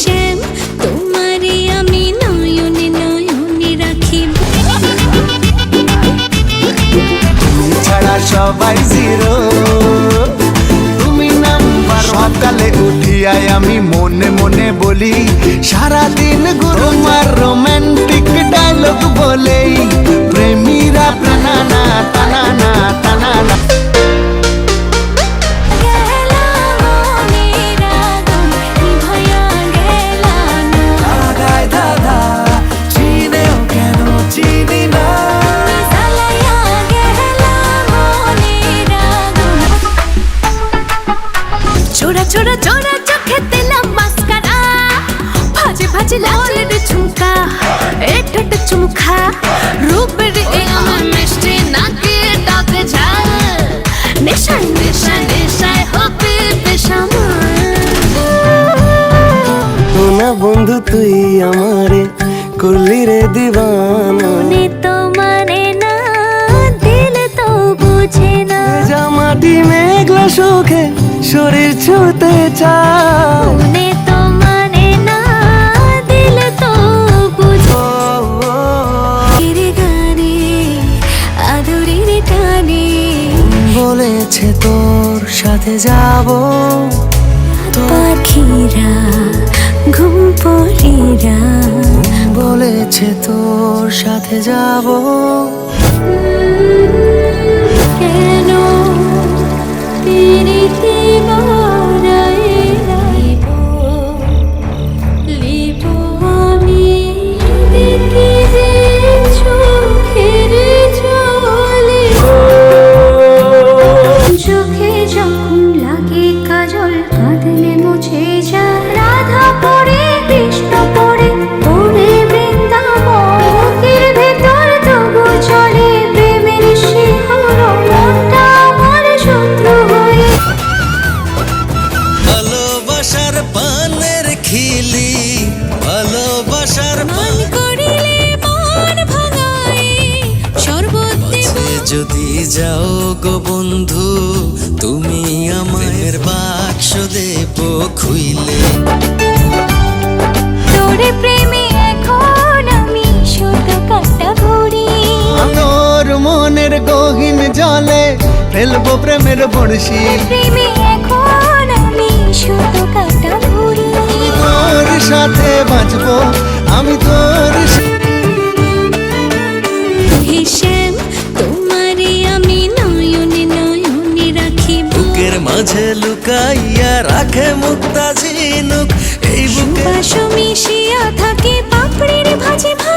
শ্যাম, তোমারে আমি তুমি ছাড়া সবাই জিরো। তুমি নাম্বার আমি মনে মনে বলি, সারাদিন গুরুমার রোম্যান্টিক ডায়লগ বলেই প্রেমীরা প্রাণ চোরা চোরা চোখে দিলাম মাস্কারা। ভাজে ভাজে লালের ঝুমকা এ ঠোঁট চুমখা। রূপের এ আমার মিষ্টি নাকে ডাকে ঝাল। নেশায় নেশায় নেশায় হবে না বন্ধু তুই আমারে করলি রে দিবানা মনে তো মানে না দিল তো বুঝে না। ভেজা মাটি মেঘলা সুখে শরীর ছুতে চাও তো মানে না দিল তো বুঝে। আদুরির টানে। বলেছে তোর সাথে যাব। পাখিরা ঘুম পড়িরা। বলেছে তোর সাথে যাব। খিলি ভালোবাসার মন করিলে মন ভাঙাই যদি যাও গো বন্ধু তুমি আমার বাক্স দেব খুইলে। তোরে প্রেমে এখন আমি কাটা ঘুরি তোর মনের গহীন জলে ফেলব প্রেমের বড়শি। প্রেমে এখন আমি কাটা সাথে বাঁচবো আমি তোর হিসেম তোমারে আমি নয়নে নয়নে রাখি বুকের মাঝে লুকাইয়া রাখে মুক্তা ঝিনুক এই বুকে মিশিয়া থাকে পাপড়ির ভাজে ভাজে।